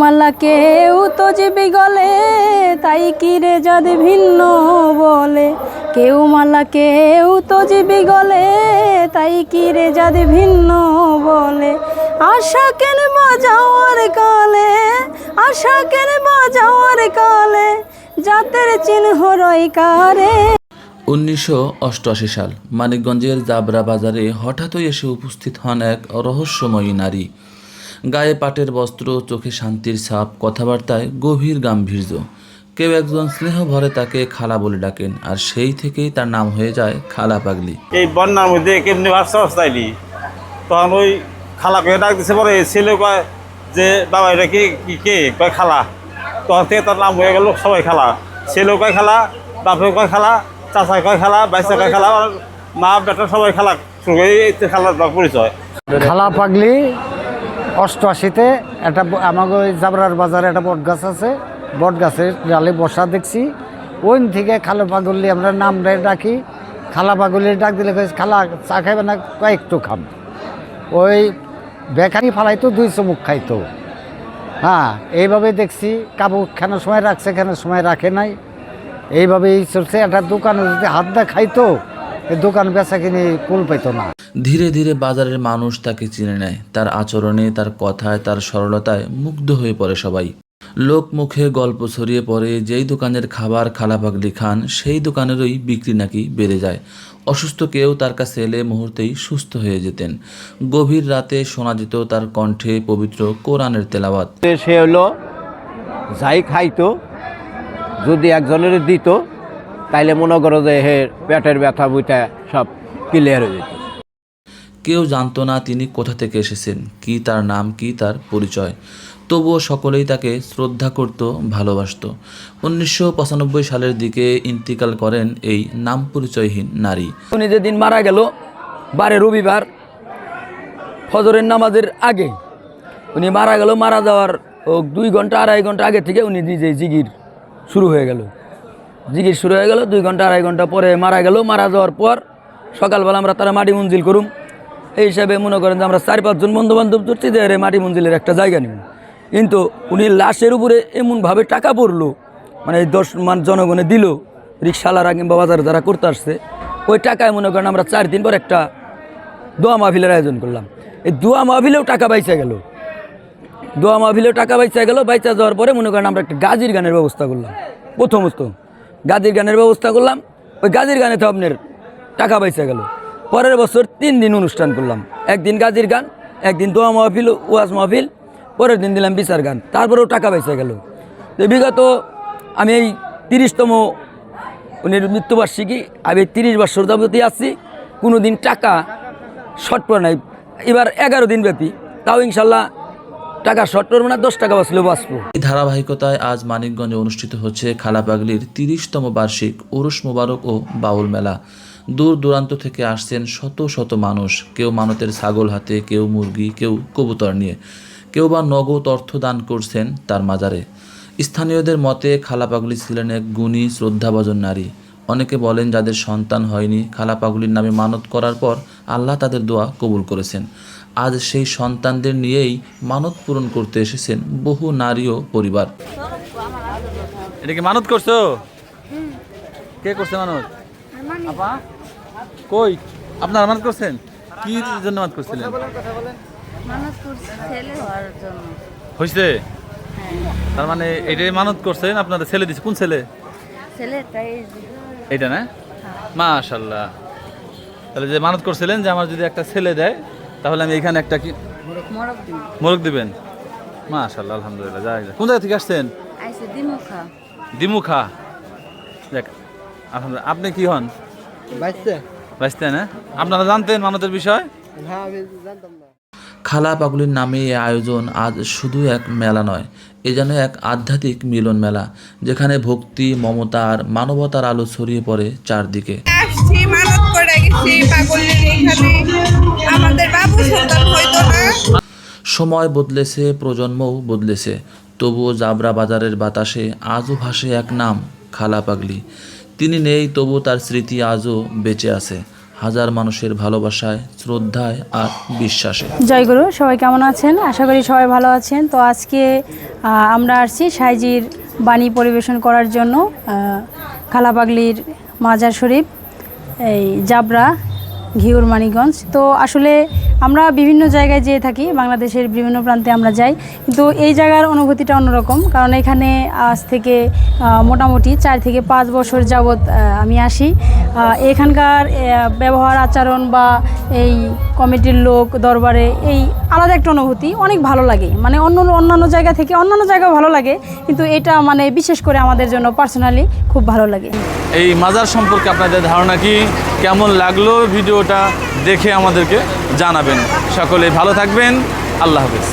মালা কেউ তো জীবি গলে, তাই কি রে ভিন্ন বলে? কেউ মালা কেউ তো জীবি গলে, তাই কি রে ভিন্ন বলে? আশা কেন বাজাওয়ার কালে, আশা কেন বাজাওয়ার কালে, জাতের চিহ্ন রই কারে? উনিশশো অষ্টআশি সাল, মানিকগঞ্জের জাবরা বাজারে হঠাৎই এসে উপস্থিত হন এক রহস্যময়ী নারী। গায়ে পাটের বস্ত্র চোখে শান্তির ছাপ কথাবার্তায় গভীর গাম্ভীর্য। কেউ একজন স্নেহ ভরে তাকে খালা বলে ডাকেন আর সেই থেকেই তার নাম হয়ে যায় খালা পাগলি। এই বন্যার মধ্যে কেমনি বাচ্চা অবস্থায়নি তখন ওই খালাকে ডাক দিছে পরে ছেলে কয় যে বাবা এটা কি কি কে? কয় খালা। তখন থেকে তার নাম হয়ে গেল সবাই খালা। ছেলেও কয় খালা। বাপেও কয় খালা। চাচা কয় খালা। বাইসা কয় খালা। আর মা বেটা সবাই খালা শুরু করে খালার পরিচয়। খালা পাগলি অষ্টআশিতে একটা আমাকে ওই জাবরার বাজারে একটা বট গাছ আছে। বট গাছের ডালে বসা দেখছি। ওইন থেকে খালা পাগলি আমরা নাম ডাকি। খালা পাগলি ডাক দিলে খালা, চা খাইবে না? কয়েকটু খাম। ওই বেকারি ফালাইতো দুই চুমুক খাইতো। হ্যাঁ এইভাবে দেখছি। কাবু কেন সময় রাখছে, কেন সময় রাখে নাই। এইভাবেই চলছে। একটা দোকানে যদি হাত দা খাইতো দোকান বেচা কিনে কুল পাইতো না। ধীরে ধীরে বাজারের মানুষ তাকে চিনে নেয়। তার আচরণে, তার কথায়, তার সরলতায় মুগ্ধ হয়ে পড়ে সবাই। লোক মুখে গল্প ছড়িয়ে পড়ে, যেই দোকানের খাবার খালা পাগলি খান সেই দোকানেরই বিক্রি নাকি বেড়ে যায়। অসুস্থ কেউ তার কাছে এলে মুহূর্তেই সুস্থ হয়ে যেতেন। গভীর রাতে শোনা যেত তার কণ্ঠে পবিত্র কোরআনের তেলাওয়াত। সে হলো, যাই খাইতো, যদি একজনের দিত, তাইলে মনে করো যে হে পেটের ব্যথা বুইটা সব ক্লিয়ার হয়ে যেত। কেউ জানতো না তিনি কোথা থেকে এসেছেন, কি তার নাম, কি তার পরিচয়। তবুও সকলেই তাকে শ্রদ্ধা করত, ভালোবাসত। উনিশশো পঁচানব্বই সালের দিকে ইন্তিকাল করেন এই নাম পরিচয়হীন নারী। উনি যেদিন মারা গেল, বারে রবিবার, ফজরের নামাজের আগে। উনি মারা গেল, মারা যাওয়ার দুই ঘণ্টা, আড়াই ঘণ্টা আগে থেকে উনি নিজে জিগির শুরু হয়ে গেল। জিগির শুরু হয়ে গেল, দুই ঘণ্টা, আড়াই ঘণ্টা পরে মারা গেল, মারা যাওয়ার পর সকালবেলা আমরা তারা মাটি মঞ্জিল করুম। এই হিসাবে মনে করেন যে আমরা চার, পাঁচজন বন্ধু বান্ধব ধরছি যে এর মাটি মঞ্জিলের একটা জায়গা নিব। কিন্তু উনি লাশের উপরে এমনভাবে টাকা পড়ল মানে দশ মান জনগণে দিল রিক্সাওয়ালারা কিংবা বাজারে যারা করতে আসছে, ওই টাকায় মনে করেন আমরা চার দিন পর একটা দোয়া মাহফিলের আয়োজন করলাম। এই দোয়া মাহফিলেও টাকা বাইচা গেল। দোয়া মাহফিলেও টাকা বাইচা গেল, বাইচা যাওয়ার পরে মনে করেন আমরা একটা গাজির গানের ব্যবস্থা করলাম। প্রথমত গাজির গানের ব্যবস্থা করলাম, ওই গাজির গানে তো আপনার টাকা বাইচা গেল। পরের বছর তিন দিন অনুষ্ঠান করলাম। একদিন গাজির গান, একদিন দোয়া মাহফিল, ওয়াজ মাহফিল, পরের দিন দিলাম বিচার গান। তারপরেও টাকা বাইচা গেল। তো বিগত আমি এই তিরিশতম উনির মৃত্যুবার্ষিকী, আমি তিরিশ বছর যাবতীয় আসছি কোনো দিন টাকা শর্ট পড়ে নাই। এবার এগারো দিন ব্যাপী। তাও ইনশাল্লাহ টাকা শর্ট পড়বে না, দশ টাকা বাঁচলেও বাঁচবো। এই ধারাবাহিকতায় আজ মানিকগঞ্জে অনুষ্ঠিত হচ্ছে খালা পাগলির তিরিশতম বার্ষিক উরুস মোবারক ও বাউল মেলা। দূর দূরান্ত থেকে আসছেন শত শত মানুষ। কেউ মানতের ছাগল হাতে কেউ মুরগি কেউ কবুতর নিয়ে। কেউ বা নগদ অর্থ দান করছেন তার মাজারে। স্থানীয়দের মতে খালা পাগলি ছিলেন এক গুণী শ্রদ্ধাভজন নারী। অনেকে বলেন যাদের সন্তান হয়নি খালা পাগলির নামে মানত করার পর আল্লাহ তাদের দোয়া কবুল করেছেন। আজ সেই সন্তানদের নিয়েই মানত পূরণ করতে এসেছেন বহু নারী ও পরিবার। এটা কি মানত করছ? কে করছে মানত? আপা? কই? আপনার মানত করছেন? কি জন্য মানত করছিলেন? মানুষ করছে ছেলে হওয়ার হয়েছে তার মানে এটাই মানত করছেন? আপনাদের ছেলে দিছে। কোন ছেলে? এইটা না? মাশাল্লাহ তাহলে যে মানত করছিলেন যে আমার যদি একটা ছেলে দেয় তাহলে আমি এখানে একটা কি মোরগ দিবেন? মাশাল্লাহ আলহামদুলিল্লাহ। যাই যাই। কোন জায়গা থেকে আসছেন? দিমুখা। দিমুখা। দেখ আলহামদুলিল্লাহ। আপনি কি হন? বাইসতে না আপনারা জানতেন মানতের বিষয়? খালা পাগলির নামে এই আয়োজন আজ শুধু এক মেলা নয় এ যেন এক আধ্যাত্মিক মিলন মেলা যেখানে ভক্তি মমতা আর মানবতার আলো ছড়িয়ে পড়ে চারদিকে। আসছি মানত করে গেছি পাগলের এখানে আমাদের বাবু সন্তান হইতো না। সময় বদলেছে প্রজন্মও বদলেছে তবুও জাবরা বাজারের বাতাসে আজও ভাসে এক নাম খালা পাগলি। তিনি নেই, তবু তার স্মৃতি আজও বেঁচে আছে। হাজার মানুষের ভালোবাসায়, শ্রদ্ধায় আর বিশ্বাসে। জয়গুরু সবাই কেমন আছেন? আশা করি সবাই ভালো আছেন। তো আজকে আমরা আসছি সাইজির বাণী পরিবেশন করার জন্য খালাপাগলির মাজার শরীফ, এই জাবরা ঘিউর মানিগঞ্জ তো আসলে আমরা বিভিন্ন জায়গায় যেয়ে থাকি, বাংলাদেশের বিভিন্ন প্রান্তে আমরা যাই। কিন্তু এই জায়গার অনুভূতিটা অন্যরকম, কারণ এখানে আজ থেকে মোটামুটি চার থেকে পাঁচ বছর যাবৎ আমি আসি। এখানকার ব্যবহার, আচরণ বা এই কমিটির লোক, দরবারে এই আলাদা একটা অনুভূতি, অনেক ভালো লাগে। মানে অন্য, অন্যান্য জায়গা থেকে অন্যান্য জায়গা ভালো লাগে, কিন্তু এটা মানে বিশেষ করে আমাদের জন্য পার্সোনালি খুব ভালো লাগে। এই মাজার সম্পর্কে আপনাদের ধারণা কি? কেমন লাগল ভিডিওটা? দেখে আমাদেরকে জানাবেন। সকলে ভালো থাকবেন। আল্লাহ হাফেজ।